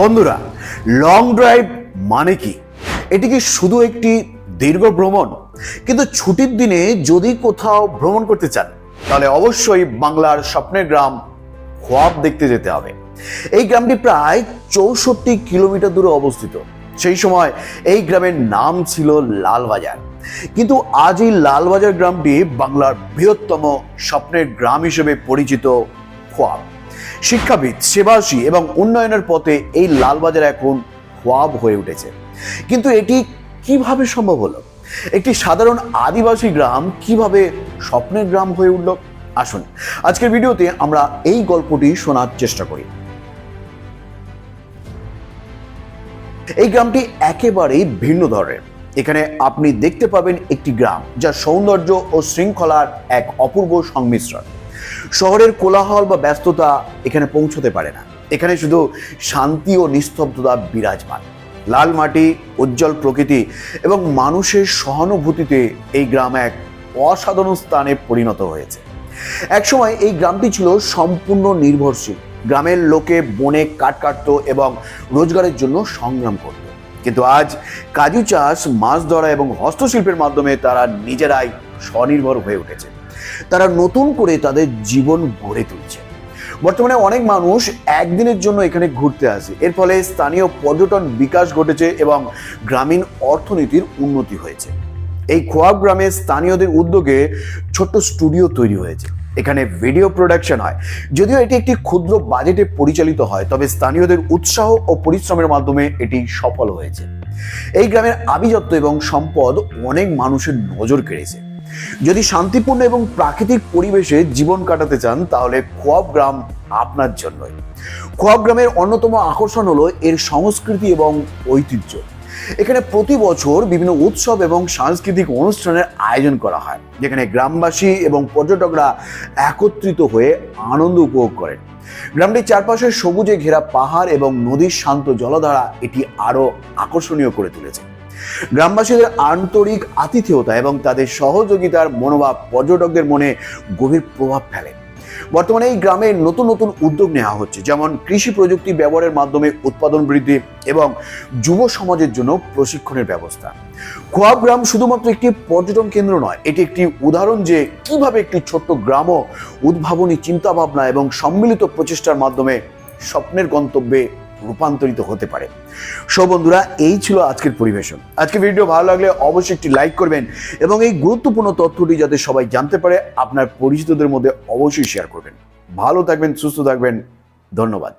বন্ধুরা long drive মানে কি? এটি কি শুধু একটি দীর্ঘ ভ্রমণ? কিন্তু ছুটির দিনে যদি কোথাও ভ্রমণ করতে চান, তাহলে অবশ্যই বাংলার স্বপ্নের গ্রাম খোয়াব দেখতে যেতে হবে। এই গ্রামটি প্রায় চৌষট্টি কিলোমিটার দূরে অবস্থিত। সেই সময় এই গ্রামের নাম ছিল লালবাজার। কিন্তু আজ এই লালবাজার গ্রামটি বাংলার বৃহত্তম স্বপ্নের গ্রাম হিসেবে পরিচিত খোয়াব। শিক্ষাবিদ সেবাসী এবং উন্নয়নের পথে এই লালবাজার এখন খোয়াব হয়ে উঠেছে। কিন্তু এটি কীভাবে সম্ভব হলো? একটি সাধারণ আদিবাসী গ্রাম কীভাবে স্বপ্নের গ্রাম হয়ে উঠল? আসুন, আজকের ভিডিওতে আমরা এই গল্পটি শোনার চেষ্টা করি। এই গ্রামটি একেবারেই ভিন্ন ধরনের। এখানে আপনি দেখতে পাবেন একটি গ্রাম যা সৌন্দর্য ও শৃঙ্খলার এক অপূর্ব সংমিশ্রণ। শহরের কোলাহল বা ব্যস্ততা এখানে পৌঁছতে পারে না। এখানে শুধু শান্তি ও নিস্তব্ধতা বিরাজমান। লাল মাটি, উজ্জ্বল প্রকৃতি এবং মানুষের সহানুভূতিতে এই গ্রাম এক অসাধারণ স্থানে পরিণত হয়েছে। একসময় এই গ্রামটি ছিল সম্পূর্ণ নির্ভরশীল। গ্রামের লোকে বনে কাঠ কাটত এবং রোজগারের জন্য সংগ্রাম করত। কিন্তু আজ কাজু চাষ, মাছ ধরা এবং হস্তশিল্পের মাধ্যমে তারা নিজেরাই স্বনির্ভর হয়ে উঠেছে। তারা নতুন করে তাদের জীবন গড়ে তুলছে। বর্তমানে অনেক মানুষ একদিনের জন্য এখানে ঘুরতে আসে। এর ফলে স্থানীয় পর্যটন বিকাশ ঘটেছে এবং গ্রামীণ অর্থনীতির উন্নতি হয়েছে। এই খোয়াব গ্রামে স্থানীয়দের উদ্যোগে ছোট্ট স্টুডিও তৈরি হয়েছে। এখানে ভিডিও প্রোডাকশন হয়। যদিও এটি একটি ক্ষুদ্র বাজেটে পরিচালিত হয়, তবে স্থানীয়দের উৎসাহ ও পরিশ্রমের মাধ্যমে এটি সফল হয়েছে। এই গ্রামের আভিজাত্য এবং সম্পদ অনেক মানুষের নজর কেড়েছে। যদি শান্তিপূর্ণ এবং প্রাকৃতিক পরিবেশে জীবন কাটাতে চান, তাহলে খোয়াব গ্রাম আপনার জন্যই। খোয়াব গ্রামের অন্যতম আকর্ষণ হলো এর সংস্কৃতি এবং ঐতিহ্য। এখানে প্রতি বছর বিভিন্ন উৎসব এবং সাংস্কৃতিক অনুষ্ঠানের আয়োজন করা হয়, যেখানে গ্রামবাসী এবং পর্যটকরা একত্রিত হয়ে আনন্দ উপভোগ করেন। গ্রামটির চারপাশে সবুজে ঘেরা পাহাড় এবং নদীর শান্ত জলধারা এটি আরও আকর্ষণীয় করে তুলেছে। গ্রামবাসীদের আন্তরিক আতিথেয়তা এবং তাদের সহযোগিতার মনোভাব পর্যটকদের মনে গভীর প্রভাব ফেলে। বর্তমানে এই গ্রামে নতুন নতুন উদ্যোগ নেওয়া হচ্ছে, যেমন কৃষি প্রযুক্তি ব্যবহারের মাধ্যমে উৎপাদন বৃদ্ধি এবং যুব সমাজের জন্য প্রশিক্ষণের ব্যবস্থা। খোয়াব গ্রাম শুধুমাত্র একটি পর্যটন কেন্দ্র নয়, এটি একটি উদাহরণ যে কীভাবে একটি ছোট্ট গ্রামও উদ্ভাবনী চিন্তাভাবনা এবং সম্মিলিত প্রচেষ্টার মাধ্যমে স্বপ্নের গন্তব্যে রূপান্তরিত হতে পারে। সব বন্ধুরা, এই ছিল আজকের পরিবেশন। আজকে ভিডিও ভালো লাগলে অবশ্যই একটি লাইক করবেন এবং এই গুরুত্বপূর্ণ তথ্যটি যাতে সবাই জানতে পারে, আপনার পরিচিতদের মধ্যে অবশ্যই শেয়ার করবেন। ভালো থাকবেন, সুস্থ থাকবেন, ধন্যবাদ।